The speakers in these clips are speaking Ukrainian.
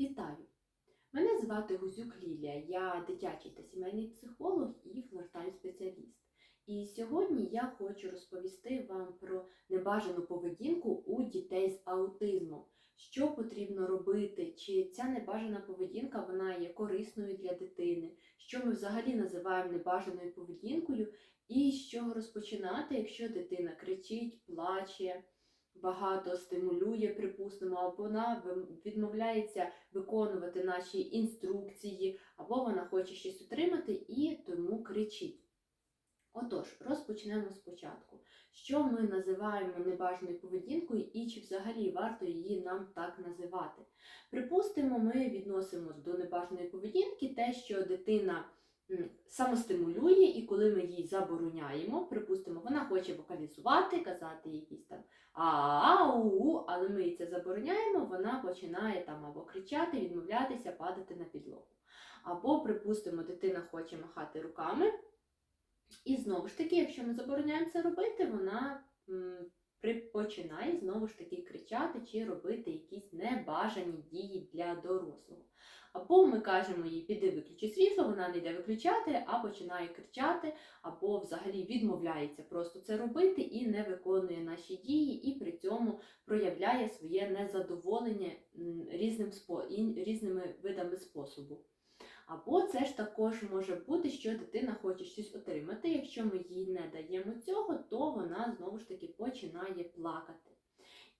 Вітаю! Мене звати Гузюк Лілія, я дитячий та сімейний психолог і флортайм спеціаліст. І сьогодні я хочу розповісти вам про небажану поведінку у дітей з аутизмом. Що потрібно робити, чи ця небажана поведінка вона є корисною для дитини, що ми взагалі називаємо небажаною поведінкою, і з чого розпочинати, якщо дитина кричить, плаче, багато стимулює, припустимо, або вона відмовляється виконувати наші інструкції, або вона хоче щось отримати і тому кричить. Отож, розпочнемо спочатку. Що ми називаємо небажаною поведінкою і чи взагалі варто її нам так називати? Припустимо, ми відносимо до небажаної поведінки те, що дитина самостимулює, і коли ми їй забороняємо, припустимо, вона хоче вокалізувати, казати якісь там а-а-у, але ми їй це забороняємо, вона починає там або кричати, відмовлятися, падати на підлогу. Або, припустимо, дитина хоче махати руками. І знову ж таки, якщо ми забороняємо це робити, вона починає знову ж таки кричати чи робити якісь небажані дії для дорослого. Або ми кажемо їй, піди виключи світло, вона не йде виключати, а починає кричати, або взагалі відмовляється просто це робити і не виконує наші дії, і при цьому проявляє своє незадоволення різним різними видами способу. Або це ж також може бути, що дитина хоче щось отримати. Якщо ми їй не даємо цього, то вона знову ж таки починає плакати.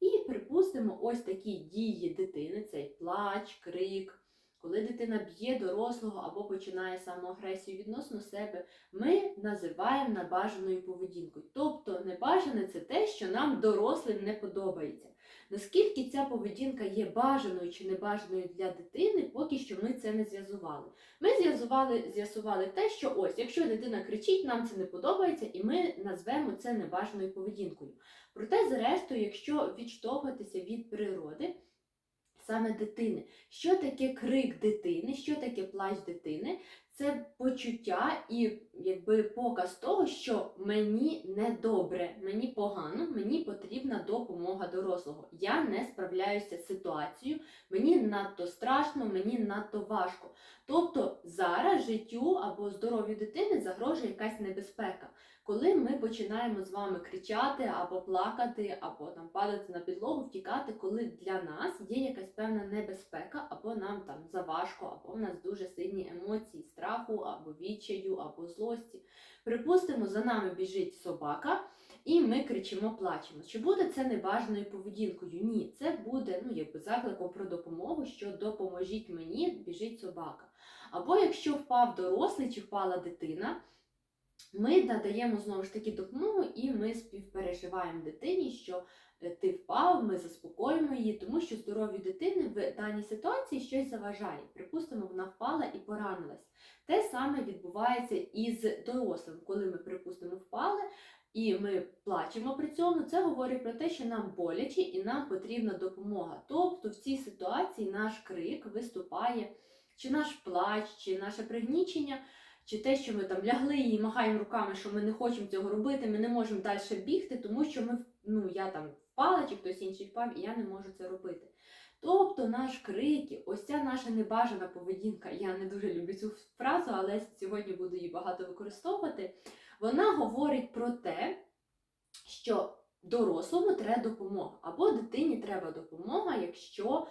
І припустимо, ось такі дії дитини: цей плач, крик. Коли дитина б'є дорослого або починає самоагресію відносно себе, ми називаємо небажаною поведінкою. Тобто небажане це те, що нам дорослим не подобається. Наскільки ця поведінка є бажаною чи небажаною для дитини, поки що ми це не зв'язували. Ми з'ясували, з'ясували те, що ось, якщо дитина кричить, нам це не подобається, і ми назвемо це небажаною поведінкою. Проте, зрештою, якщо відштовхуватися від природи, саме дитини, що таке крик дитини, що таке плач дитини, це почуття і якби показ того, що мені недобре, мені погано, мені потрібна допомога дорослого. Я не справляюся з ситуацією, мені надто страшно, мені надто важко. Тобто зараз життю або здоров'ю дитини загрожує якась небезпека. Коли ми починаємо з вами кричати або плакати, або там падати на підлогу, втікати, коли для нас є якась певна небезпека, або нам там заважко, або в нас дуже сильні емоції страху, або відчаю, або злості. Припустимо, за нами біжить собака, і ми кричимо, плачемо. Чи буде це небажаною поведінкою? Ні, це буде ну, якби закликом про допомогу, що допоможіть мені, біжить собака. Або якщо впав дорослий чи впала дитина, ми надаємо знову ж таки допомогу, і ми співпереживаємо дитині, що е, ти впав, ми заспокоїмо її, тому що здоров'ю дитини в даній ситуації щось заважає. Припустимо, вона впала і поранилась. Те саме відбувається і з дорослим, коли ми, припустимо, впали. І ми плачемо при цьому, це говорить про те, що нам боляче і нам потрібна допомога. Тобто в цій ситуації наш крик виступає, чи наш плач, чи наше пригнічення, чи те, що ми там лягли і махаємо руками, що ми не хочемо цього робити, ми не можемо далі бігти, тому що ми, ну, я там впала, чи хтось інший впав, і я не можу це робити. Тобто наш крик, і ось ця наша небажана поведінка, я не дуже люблю цю фразу, але сьогодні буду її багато використовувати. Вона говорить про те, що дорослому треба допомога, або дитині треба допомога, якщо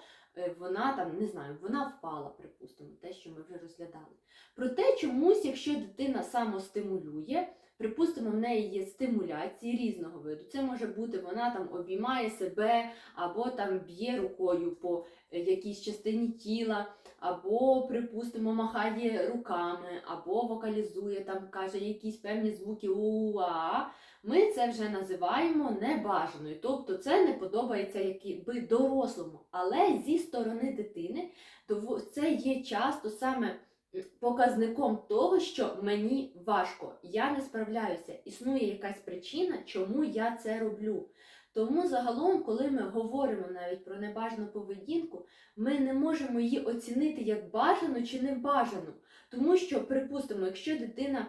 вона там, не знаю, вона впала, припустимо, те, що ми вже розглядали. Проте чомусь, якщо дитина самостимулює, припустимо, в неї є стимуляції різного виду. Це може бути, вона там обіймає себе, або там б'є рукою по е, якійсь частині тіла, або, припустимо, махає руками, або вокалізує, там каже якісь певні звуки у-а. Ми це вже називаємо небажаною. Тобто це не подобається якби дорослому. Але зі сторони дитини дово- це є часто саме показником того, що мені важко, я не справляюся. Існує якась причина, чому я це роблю. Тому загалом, коли ми говоримо навіть про небажану поведінку, ми не можемо її оцінити як бажану чи небажану. Тому що, припустимо, якщо дитина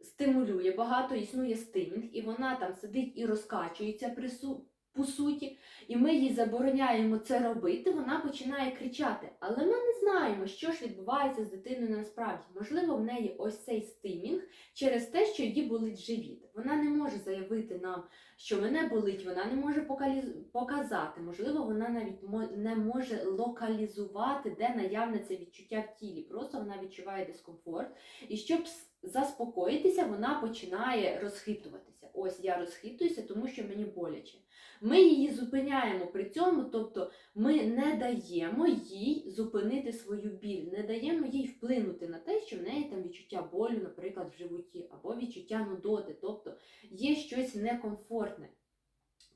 стимулює, багато існує стимінг, і вона там сидить і розкачується, прису- по суті, і ми їй забороняємо це робити, вона починає кричати. Але ми не знаємо, що ж відбувається з дитиною насправді. Можливо, в неї ось цей стимінг через те, що її болить живіт. Вона не може заявити нам, що мене болить, вона не може показати. Можливо, вона навіть не може локалізувати, де наявне це відчуття в тілі. Просто вона відчуває дискомфорт. І щоб заспокоїтися, вона починає розхитуватися. Ось я розхитуюся, тому що мені боляче. Ми її зупиняємо при цьому, тобто ми не даємо їй зупинити свою біль, не даємо їй вплинути на те, що в неї там відчуття болю, наприклад, в животі, або відчуття нудоти, тобто є щось некомфортне.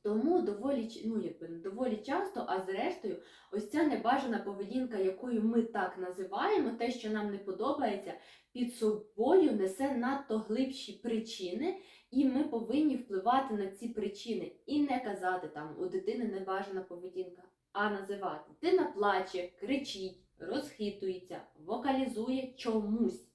Тому доволі, ну, якби, доволі часто, а зрештою, ось ця небажана поведінка, якою ми так називаємо, те, що нам не подобається, під собою несе надто глибші причини, і ми повинні впливати на ці причини і не казати там у дитини небажана поведінка, а називати. Дитина плаче, кричить, розхитується, вокалізує чомусь.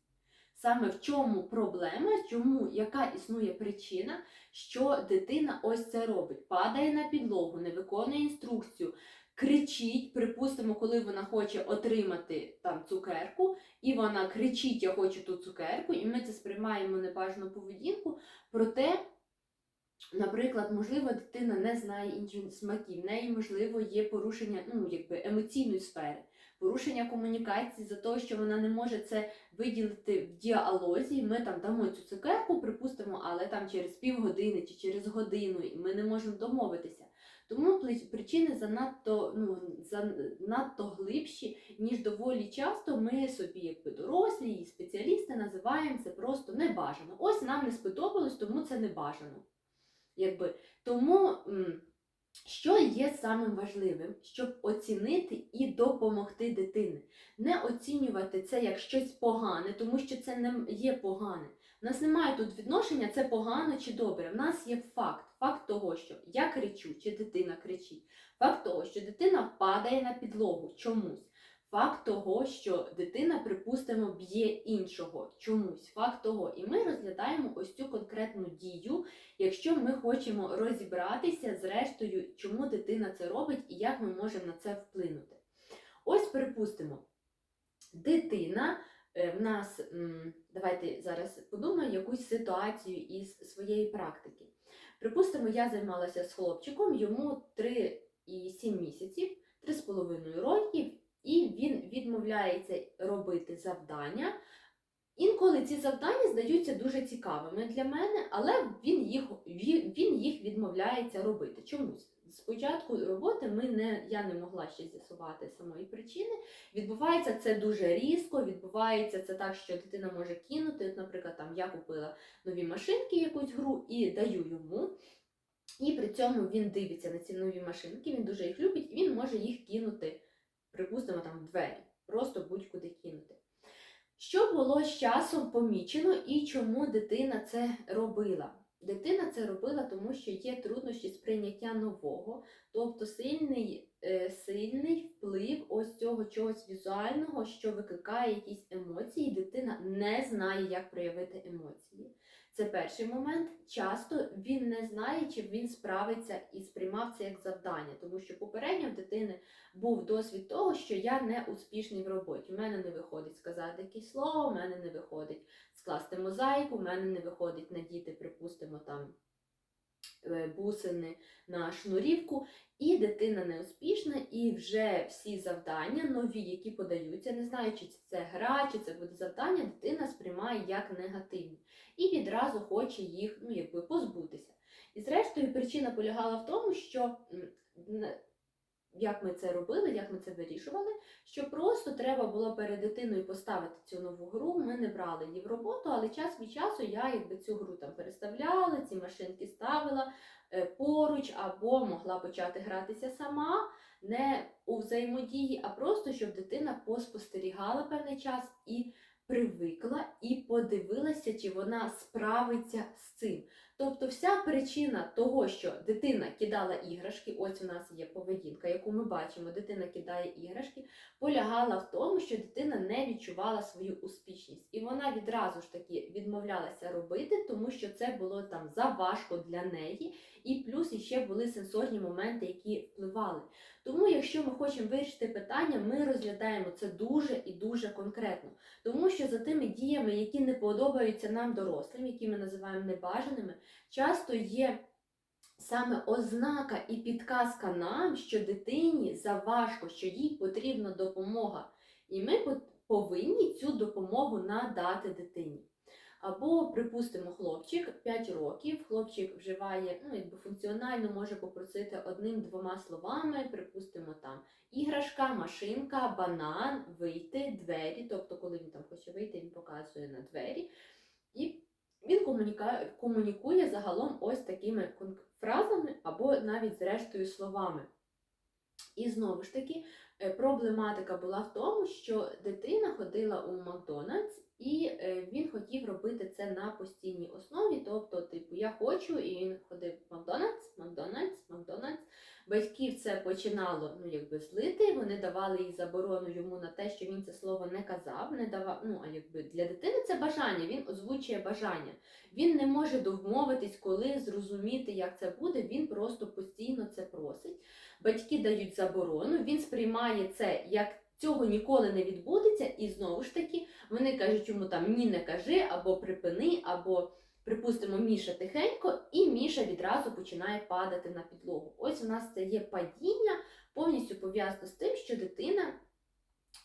Саме в чому проблема, чому яка існує причина, що дитина ось це робить, падає на підлогу, не виконує інструкцію, кричить, припустимо, коли вона хоче отримати там цукерку, і вона кричить: Я хочу ту цукерку, і ми це сприймаємо небажану поведінку. Проте, наприклад, можливо, дитина не знає інших смаків, в неї, можливо, є порушення ну, якби, емоційної сфери, порушення комунікації за те, що вона не може це виділити в діалозі. Ми там дамо цю цукерку, припустимо, але там через півгодини чи через годину, і ми не можемо домовитися. Тому причини занадто, ну, занадто глибші, ніж доволі часто ми собі, якби дорослі і спеціалісти, називаємо це просто небажано. Ось нам не сподобалось, тому це небажано. Якби. Тому, що є самим важливим, щоб оцінити і допомогти дитині. Не оцінювати це як щось погане, тому що це не є погане. У нас немає тут відношення, це погано чи добре. В нас є факт. Факт того, що я кричу, чи дитина кричить. Факт того, що дитина падає на підлогу чомусь. Факт того, що дитина, припустимо, б'є іншого чомусь. Факт того. І ми розглядаємо ось цю конкретну дію, якщо ми хочемо розібратися зрештою, чому дитина це робить і як ми можемо на це вплинути. Ось припустимо, дитина е, в нас, давайте зараз подумаємо якусь ситуацію із своєї практики. Припустимо, я займалася з хлопчиком, йому 3,7 місяців, 3,5 років, і він відмовляється робити завдання. Інколи ці завдання здаються дуже цікавими для мене, але він їх, він їх відмовляється робити. Чомусь. Спочатку роботи ми не, я не могла ще з'ясувати самої причини. Відбувається це дуже різко, відбувається це так, що дитина може кинути. От, наприклад, там я купила нові машинки, якусь гру і даю йому. І при цьому він дивиться на ці нові машинки, він дуже їх любить, і він може їх кинути, припустимо, там в двері, просто будь-куди кинути. Що було з часом помічено і чому дитина це робила? Дитина це робила, тому що є труднощі сприйняття нового, тобто сильний, е, сильний вплив ось цього чогось візуального, що викликає якісь емоції. Дитина не знає, як проявити емоції. Це перший момент. Часто він не знає, чи він справиться і сприймав це як завдання, тому що попередньо в дитини був досвід того, що я не успішний в роботі. У мене не виходить сказати якесь слово, у мене не виходить скласти мозаїку, у мене не виходить надіти, припустимо, там бусини на шнурівку, і дитина неуспішна, і вже всі завдання нові, які подаються, не знаю, чи це гра, чи це буде завдання, дитина сприймає як негативні і відразу хоче їх ну, якби, позбутися. І зрештою причина полягала в тому, що як ми це робили, як ми це вирішували, що просто треба було перед дитиною поставити цю нову гру. Ми не брали її в роботу, але час від часу я якби цю гру там переставляла, ці машинки ставила е, поруч, або могла почати гратися сама, не у взаємодії, а просто щоб дитина поспостерігала певний час і привикла і подивилася, чи вона справиться з цим. Тобто, вся причина того, що дитина кидала іграшки, ось у нас є поведінка, яку ми бачимо, дитина кидає іграшки, полягала в тому, що дитина не відчувала свою успішність, і вона відразу ж таки відмовлялася робити, тому що це було там заважко для неї, і плюс іще були сенсорні моменти, які впливали. Тому, якщо ми хочемо вирішити питання, ми розглядаємо це дуже і дуже конкретно, тому що за тими діями, які не подобаються нам дорослим, які ми називаємо небажаними, часто є. Саме ознака і підказка нам, що дитині заважко, що їй потрібна допомога, і ми повинні цю допомогу надати дитині. Або, припустимо, хлопчик 5 років, хлопчик вживає, ну, якби функціонально може попросити одним-двома словами, припустимо, там іграшка, машинка, банан, вийти, двері. Тобто, коли він там хоче вийти, він показує на двері. І він комуніка... комунікує загалом ось такими фразами або навіть зрештою словами. І знову ж таки, проблематика була в тому, що дитина ходила у Макдональдс, і е, він хотів робити це на постійній основі. Тобто, типу, я хочу, і він ходив в Макдональдс, Макдональдс, Макдональдс. Батьків це починало ну, якби злити. Вони давали їй заборону йому на те, що він це слово не казав, не давав. Ну а якби для дитини це бажання, він озвучує бажання. Він не може домовитись, коли зрозуміти, як це буде. Він просто постійно це просить. Батьки дають заборону, він сприймає це як цього ніколи не відбудеться, і знову ж таки вони кажуть йому там ні, не кажи, або припини, або припустимо, Міша тихенько, і Міша відразу починає падати на підлогу. Ось у нас це є падіння, повністю пов'язано з тим, що дитина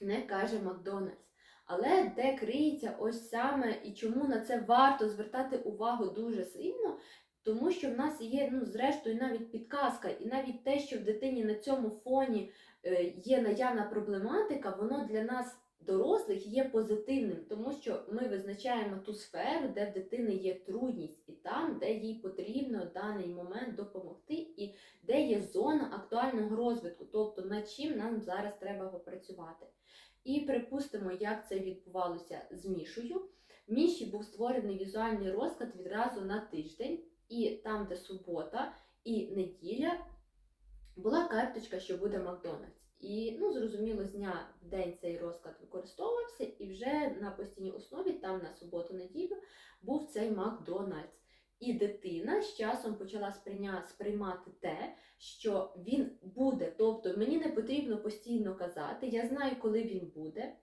не каже Макдональдс. Але де криється ось саме і чому на це варто звертати увагу дуже сильно, тому що в нас є, ну, зрештою, навіть підказка, і навіть те, що в дитині на цьому фоні е, є наявна проблематика, воно для нас, дорослих, є позитивним, тому що ми визначаємо ту сферу, де в дитини є трудність, і там, де їй потрібно в даний момент допомогти, і де є зона актуального розвитку, тобто над чим нам зараз треба попрацювати. І припустимо, як це відбувалося з Мішою. Міші був створений візуальний розклад відразу на тиждень, і там, де субота і неділя, була карточка, що буде Макдональдс. І ну, зрозуміло, з дня в день цей розклад використовувався, і вже на постійній основі, там на суботу-неділю, був цей Макдональдс. І дитина з часом почала сприймати те, що він буде. Тобто мені не потрібно постійно казати, я знаю, коли він буде.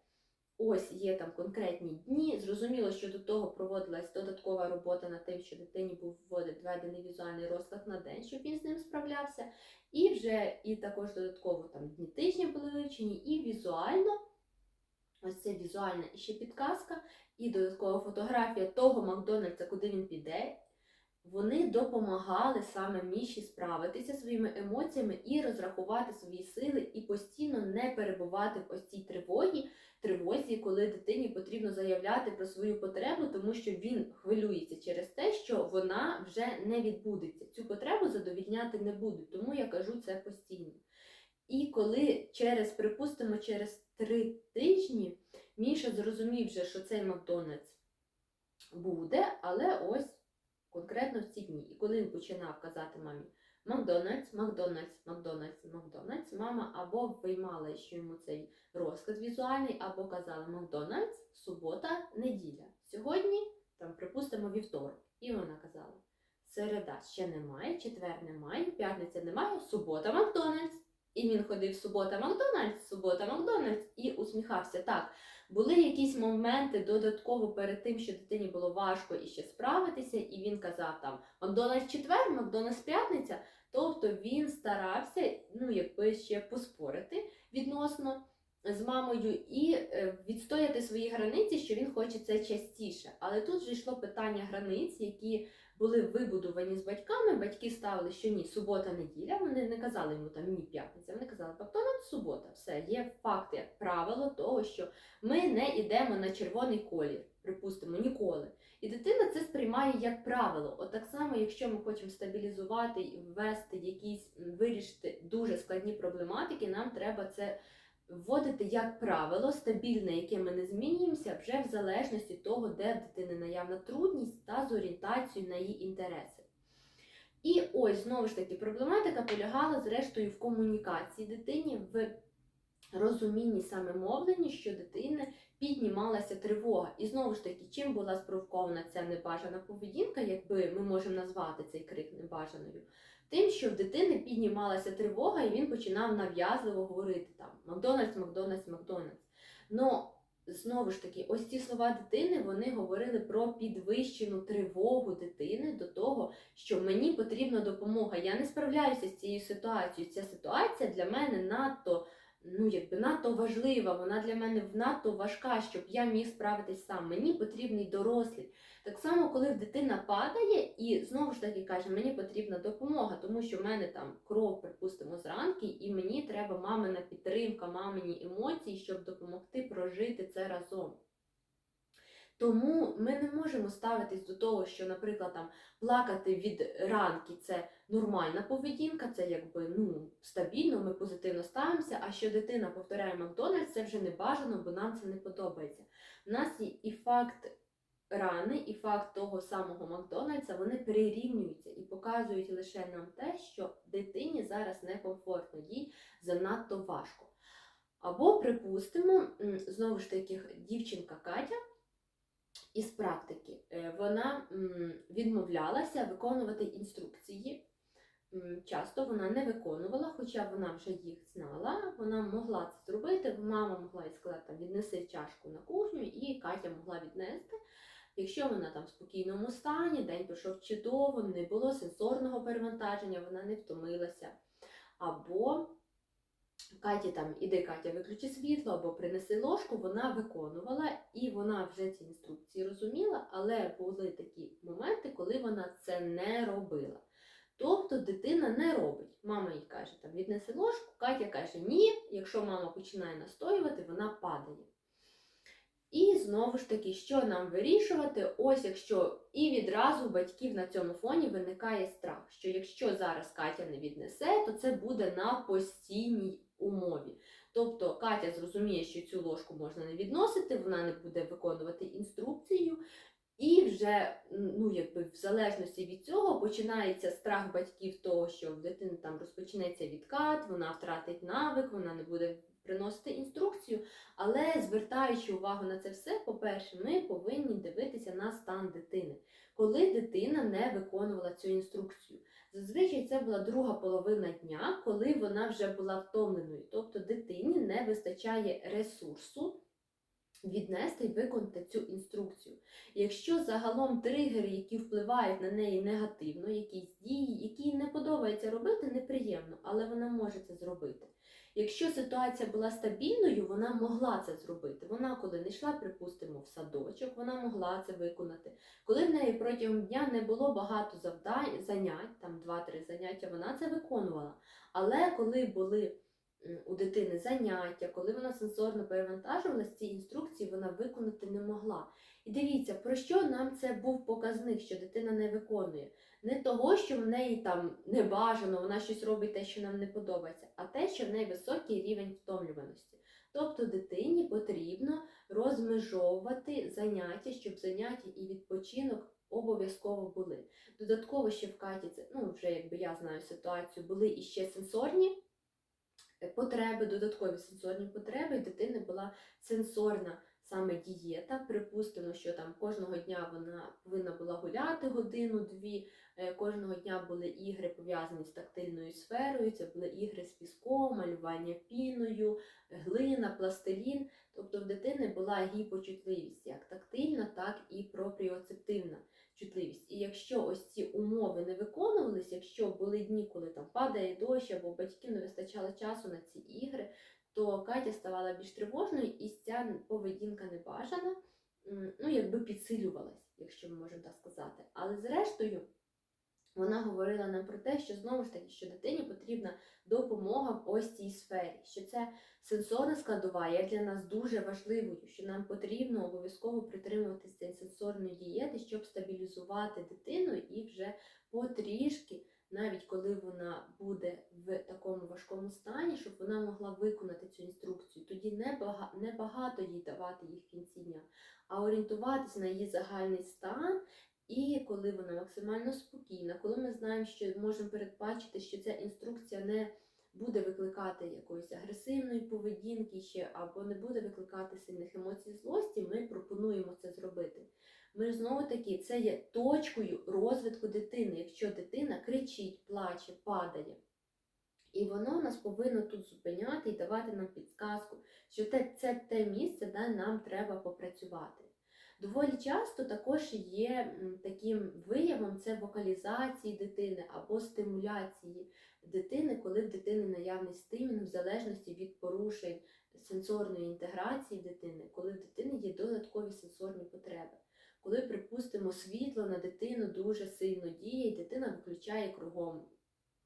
Ось є там конкретні дні. Зрозуміло, що до того проводилась додаткова робота над тим, що дитині був введений візуальний розклад на день, щоб він з ним справлявся. І вже і також додатково там дні тижня були вивчені, і візуально. Ось це візуальна ще підказка, і додаткова фотографія того Макдональдса, куди він піде. Вони допомагали саме Міші справитися своїми емоціями і розрахувати свої сили, і постійно не перебувати в ось цій тривогі, тривозі, коли дитині потрібно заявляти про свою потребу, тому що він хвилюється через те, що вона вже не відбудеться. Цю потребу задовільняти не будуть, тому я кажу це постійно. І коли через, припустимо, через три тижні Міша зрозумів вже, що цей Макдональдс буде, але ось конкретно в ці дні. І коли він починав казати мамі Макдональдс, Макдональдс, Макдональдс, Макдональдс, мама або виймала ще йому цей розклад візуальний, або казала Макдональдс, субота, неділя. Сьогодні, там, припустимо, вівторок. І вона казала: середа ще немає, четвер немає, п'ятниця немає, субота Макдональдс. І він ходив субота Макдональдс, субота Макдональдс і усміхався. Так, були якісь моменти додатково перед тим, що дитині було важко іще справитися, і він казав там Макдональдс четвер, Макдональдс п'ятниця. Тобто він старався, ну якби ще поспорити відносно з мамою і е, відстояти свої границі, що він хоче це частіше. Але тут же йшло питання границь, які були вибудовані з батьками. Батьки ставили, що ні, субота, неділя. Вони не казали йому там ні п'ятниця. Вони казали, Макдональдс, субота. Все є факти, як правило того, що ми не йдемо на червоний колір, припустимо, ніколи. І дитина це сприймає як правило. От так само, якщо ми хочемо стабілізувати і ввести якісь вирішити дуже складні проблематики, нам треба це вводити як правило стабільне, яке ми не змінюємося, вже в залежності того, де в дитини наявна трудність та з орієнтацією на її інтереси. І ось знову ж таки проблематика полягала зрештою в комунікації дитині, в розумінні саме мовлення, що дитини піднімалася тривога. І знову ж таки, чим була спровокована ця небажана поведінка, якби ми можемо назвати цей крик небажаною, тим, що в дитини піднімалася тривога, і він починав нав'язливо говорити там Макдональдс, Макдональдс, Макдональдс. Но знову ж таки, ось ці слова дитини вони говорили про підвищену тривогу дитини до того, що мені потрібна допомога. Я не справляюся з цією ситуацією. Ця ситуація для мене надто. Ну, якби надто важлива, вона для мене надто важка, щоб я міг справитись сам. Мені потрібний дорослий. Так само, коли дитина падає, і знову ж таки каже, мені потрібна допомога, тому що в мене там кров, припустимо, зранки, і мені треба мамина підтримка, мамині емоції, щоб допомогти прожити це разом. Тому ми не можемо ставитись до того, що, наприклад, там плакати від ранки це нормальна поведінка, це якби ну стабільно, ми позитивно ставимося. А що дитина повторяє Макдональдс, це вже не бажано, бо нам це не подобається. У нас є і факт рани, і факт того самого Макдональдса, вони перерівнюються і показують лише нам те, що дитині зараз некомфортно, їй занадто важко. Або, припустимо, знову ж таки, дівчинка Катя із практики, е, вона відмовлялася виконувати інструкції. М, Часто вона не виконувала, хоча вона вже їх знала, вона могла це зробити. Мама могла їй сказати, там, віднеси чашку на кухню, і Катя могла віднести. Якщо вона там в спокійному стані, день пройшов чудово, не було сенсорного перевантаження, вона не втомилася. Або Каті там, іди Катя, виключи світло або принеси ложку, вона виконувала, і вона вже ці інструкції розуміла, але були такі моменти, коли вона це не робила. Тобто дитина не робить. Мама їй каже, там, віднеси ложку, Катя каже ні, якщо мама починає настоювати, вона падає. І знову ж таки, що нам вирішувати? Ось якщо і відразу батьків на цьому фоні виникає страх, що якщо зараз Катя не віднесе, то це буде на постійній умові. Тобто Катя зрозуміє, що цю ложку можна не відносити, вона не буде виконувати інструкцію, і вже ну, якби в залежності від цього починається страх батьків того, що в дитини там розпочнеться відкат, вона втратить навик, вона не буде приносити інструкцію. Але звертаючи увагу на це все, по-перше, ми повинні дивитися на стан дитини, коли дитина не виконувала цю інструкцію. Зазвичай це була друга половина дня, коли вона вже була втомленою, тобто дитині не вистачає ресурсу віднести і виконати цю інструкцію. Якщо загалом тригери, які впливають на неї негативно, якісь дії, які не подобається робити, неприємно, але вона може це зробити. Якщо ситуація була стабільною, вона могла це зробити. Вона, коли не йшла, припустимо, в садочок, вона могла це виконати. Коли в неї протягом дня не було багато завдань, занять, там 2-3 заняття, вона це виконувала. Але коли були у дитини заняття, коли вона сенсорно перевантажувалась, ці інструкції вона виконати не могла. І дивіться, про що нам це був показник, що дитина не виконує. Не того, що в неї там не бажано, вона щось робить те, що нам не подобається, а те, що в неї високий рівень втомлюваності. Тобто дитині потрібно розмежовувати заняття, щоб заняття і відпочинок обов'язково були. Додатково ще в Каті, це, ну вже якби я знаю ситуацію, були іще сенсорні е, потреби, додаткові сенсорні потреби, і дитини була сенсорна саме дієта. Припустимо, що там кожного дня вона повинна була гуляти годину-дві. Е, Кожного дня були ігри пов'язані з тактильною сферою. Це були ігри з піском, малювання піною, глина, пластилін. Тобто в дитини була гіпочутливість як тактильна, так і пропріоцептивна чутливість. І якщо ось ці умови не виконувалися, якщо були дні, коли там падає дощ або батьків не вистачало часу на ці ігри, то Катя ставала більш тривожною, і ця поведінка небажана, ну якби підсилювалась, якщо ми можемо так сказати. Але зрештою. Вона говорила нам про те, що знову ж таки, що дитині потрібна допомога в ось цій сфері, що це сенсорна складова є для нас дуже важливою, що нам потрібно обов'язково притримуватися цієї сенсорної дієти, щоб стабілізувати дитину і вже потрішки, навіть коли вона буде в такому важкому стані, щоб вона могла виконати цю інструкцію. бага- не багато їй давати їх в кінці дня, а орієнтуватися на її загальний стан. І коли вона максимально спокійна, коли ми знаємо, що можемо передбачити, що ця інструкція не буде викликати якоїсь агресивної поведінки ще або не буде викликати сильних емоцій злості, ми пропонуємо це зробити. Ми знову таки це є точкою розвитку дитини, якщо дитина кричить, плаче, падає. І воно нас повинно тут зупиняти і давати нам підсказку, що це, це те місце, де нам треба попрацювати. Доволі часто також є таким виявом це вокалізації дитини або стимуляції дитини, коли в дитини наявний стимул в залежності від порушень сенсорної інтеграції дитини, коли в дитини є додаткові сенсорні потреби. Коли, припустимо, світло на дитину дуже сильно діє, і дитина виключає кругом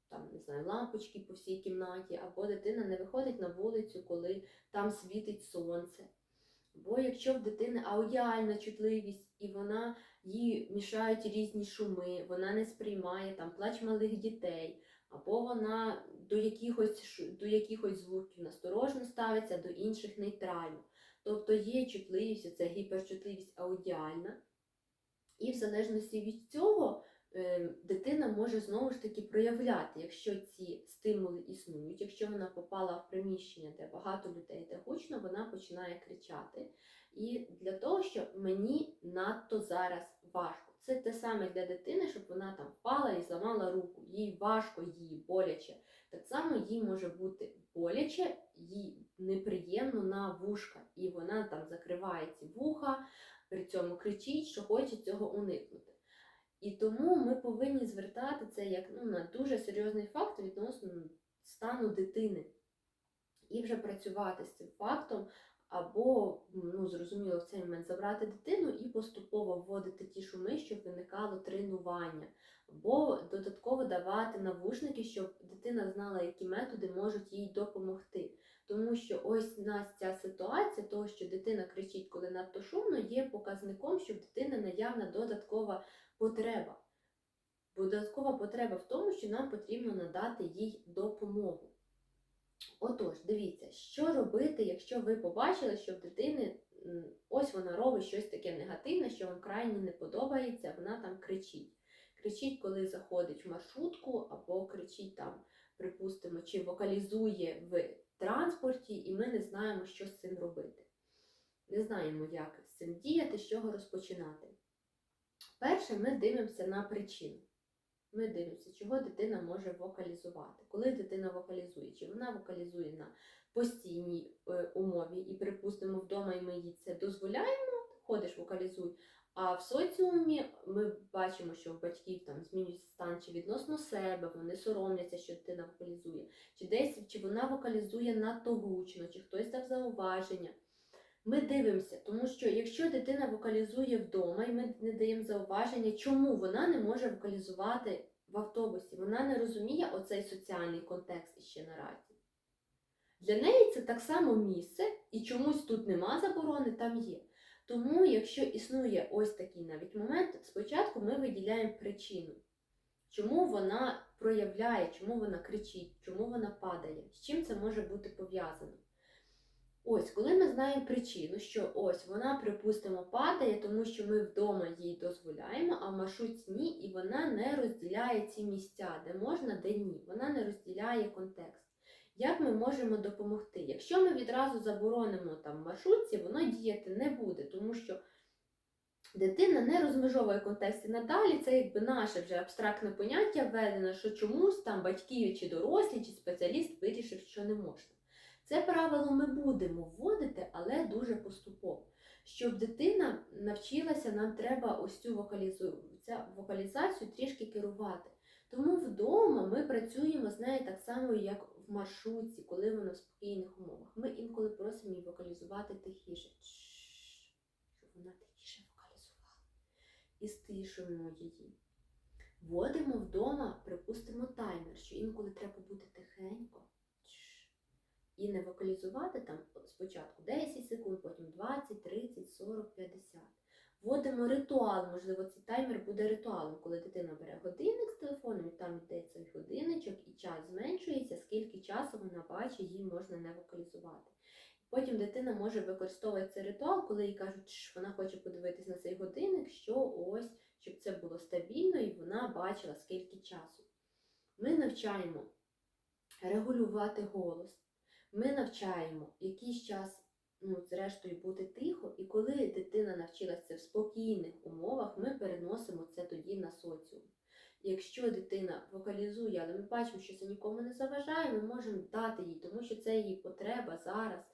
там, не знаю, лампочки по всій кімнаті, або дитина не виходить на вулицю, коли там світить сонце. Бо якщо в дитини аудіальна чутливість і вона їй мішають різні шуми, вона не сприймає там плач малих дітей, або вона до якихось, до якихось звуків насторожно ставиться, до інших нейтрально. Тобто є чутливість, це гіперчутливість аудіальна. І в залежності від цього дитина може знову ж таки проявляти, якщо ці стимули існують, якщо вона попала в приміщення, де багато людей, де гучно, вона починає кричати. І для того, що мені надто зараз важко. Це те саме для дитини, щоб вона там впала і зламала руку. Їй важко, їй боляче. Так само їй може бути боляче, їй неприємно на вушка, і вона там закриває ці вуха, при цьому кричить, що хоче цього уникнути. І тому ми повинні звертати це як ну, на дуже серйозний факт відносно стану дитини. І вже працювати з цим фактом, або, ну, зрозуміло, в цей момент забрати дитину і поступово вводити ті шуми, щоб виникало тренування, або додатково давати навушники, щоб дитина знала, які методи можуть їй допомогти. Тому що ось у нас ця ситуація, того, що дитина кричить, коли надто шумно, є показником, що в дитини наявна додаткова потреба. Бо Додаткова потреба в тому, що нам потрібно надати їй допомогу. Отож, дивіться, що робити, якщо ви побачили, що в дитини ось вона робить щось таке негативне, що вам крайні не подобається, вона там кричить. Кричить, коли заходить в маршрутку, або кричить там, припустимо, чи вокалізує в транспорті, і ми не знаємо, що з цим робити. Не знаємо, як з цим діяти, з чого розпочинати. Перше, ми дивимося на причину. Ми дивимося, чого дитина може вокалізувати. Коли дитина вокалізує, чи вона вокалізує на постійній е, умові, і, припустимо, вдома і ми їй це дозволяємо, ходиш, вокалізуй. А в соціумі ми бачимо, що в батьків там змінюється стан чи відносно себе, вони соромляться, що дитина вокалізує, чи десь чи вона вокалізує надто гучно, чи хтось дав зауваження. Ми дивимося, тому що якщо дитина вокалізує вдома, і ми не даємо зауваження, чому вона не може вокалізувати в автобусі, вона не розуміє оцей соціальний контекст іще наразі. Для неї це так само місце, і чомусь тут нема заборони, там є. Тому, якщо існує ось такий навіть момент, спочатку ми виділяємо причину, чому вона проявляє, чому вона кричить, чому вона падає, з чим це може бути пов'язано. Ось, коли ми знаємо причину, що ось вона, припустимо, падає, тому що ми вдома їй дозволяємо, а в маршрутці ні, і вона не розділяє ці місця, де можна, де ні. Вона не розділяє контекст. Як ми можемо допомогти? Якщо ми відразу заборонимо там маршрутці, воно діяти не буде, тому що дитина не розмежовує контекст і надалі. Це якби наше вже абстрактне поняття введено, що чомусь там батьки чи дорослі, чи спеціаліст вирішив, що не можна. Це правило ми будемо вводити, але дуже поступово. Щоб дитина навчилася, нам треба ось цю вокалізацію трішки керувати. Тому вдома ми працюємо з нею так само, як в маршрутці, коли вона в спокійних умовах. Ми інколи просимо її вокалізувати тихіше, щоб вона тихіше вокалізувала. І стишуємо її. Вводимо вдома, припустимо таймер, що інколи треба бути тихенько. І не вокалізувати там спочатку 10 секунд, потім 20, 30, 40, 50. Вводимо ритуал, можливо, цей таймер буде ритуалом, коли дитина бере годинник з телефоном, і там йде цей годинничок, і час зменшується, скільки часу вона бачить, їй можна не вокалізувати. Потім дитина може використовувати цей ритуал, коли їй кажуть, що вона хоче подивитись на цей годинник, що ось, щоб це було стабільно і вона бачила скільки часу. Ми навчаємо регулювати голос, ми навчаємо якийсь час, ну, зрештою, бути тихо, і коли дитина навчилася це в спокійних умовах, ми переносимо це тоді на соціум. Якщо дитина вокалізує, але ми бачимо, що це нікому не заважає, ми можемо дати їй, тому що це її потреба зараз,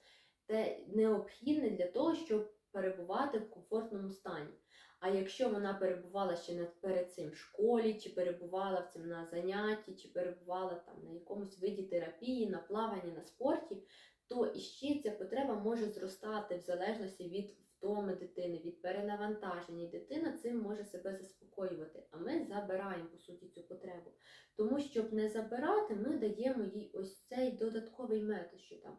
те необхідне для того, щоб перебувати в комфортному стані. А якщо вона перебувала ще на- перед цим в школі, чи перебувала в цим на занятті, чи перебувала там на якомусь виді терапії, на плаванні, на спорті, то іще ця потреба може зростати в залежності від втоми дитини, від перенавантаження, і дитина цим може себе заспокоювати. А ми забираємо по суті цю потребу. Тому щоб не забирати, ми даємо їй ось цей додатковий метод, що там.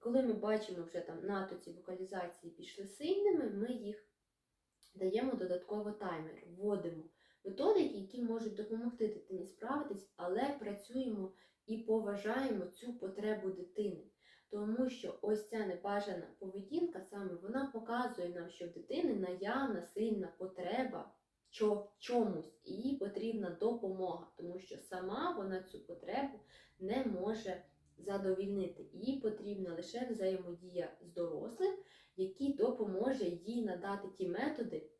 Коли ми бачимо вже там НАТО ці вокалізації пішли сильними, ми їх даємо додатково таймер, вводимо методики, які можуть допомогти дитині справитись, але працюємо і поважаємо цю потребу дитини. Тому що ось ця небажана поведінка саме вона показує нам, що в дитини наявна сильна потреба в чомусь, і їй потрібна допомога, тому що сама вона цю потребу не може задовільнити. Їй потрібна лише взаємодія з дорослим, який допоможе їй надати ті методи,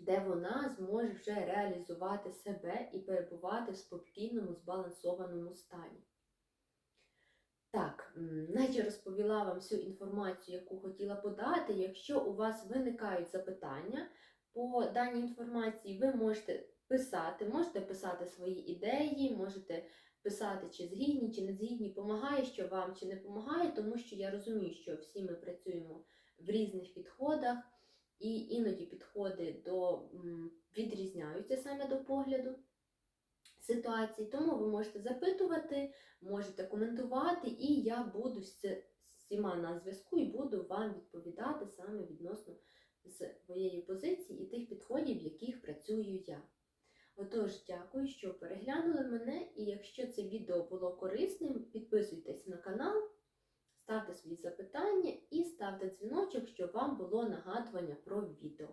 де вона зможе вже реалізувати себе і перебувати в спокійному, збалансованому стані. Так, наче розповіла вам всю інформацію, яку хотіла подати. Якщо у вас виникають запитання по даній інформації, ви можете писати, можете писати свої ідеї, можете писати, чи згідні, чи не згідні, помагає, що вам, чи не допомагає, тому що я розумію, що всі ми працюємо в різних підходах, і іноді підходи до, відрізняються саме до погляду ситуації. Тому ви можете запитувати, можете коментувати, і я буду з з всіма на зв'язку і буду вам відповідати саме відносно своєї позиції і тих підходів, в яких працюю я. Отож, дякую, що переглянули мене, і якщо це відео було корисним, підписуйтесь на канал, ставте свої запитання і ставте дзвіночок, щоб вам було нагадування про відео.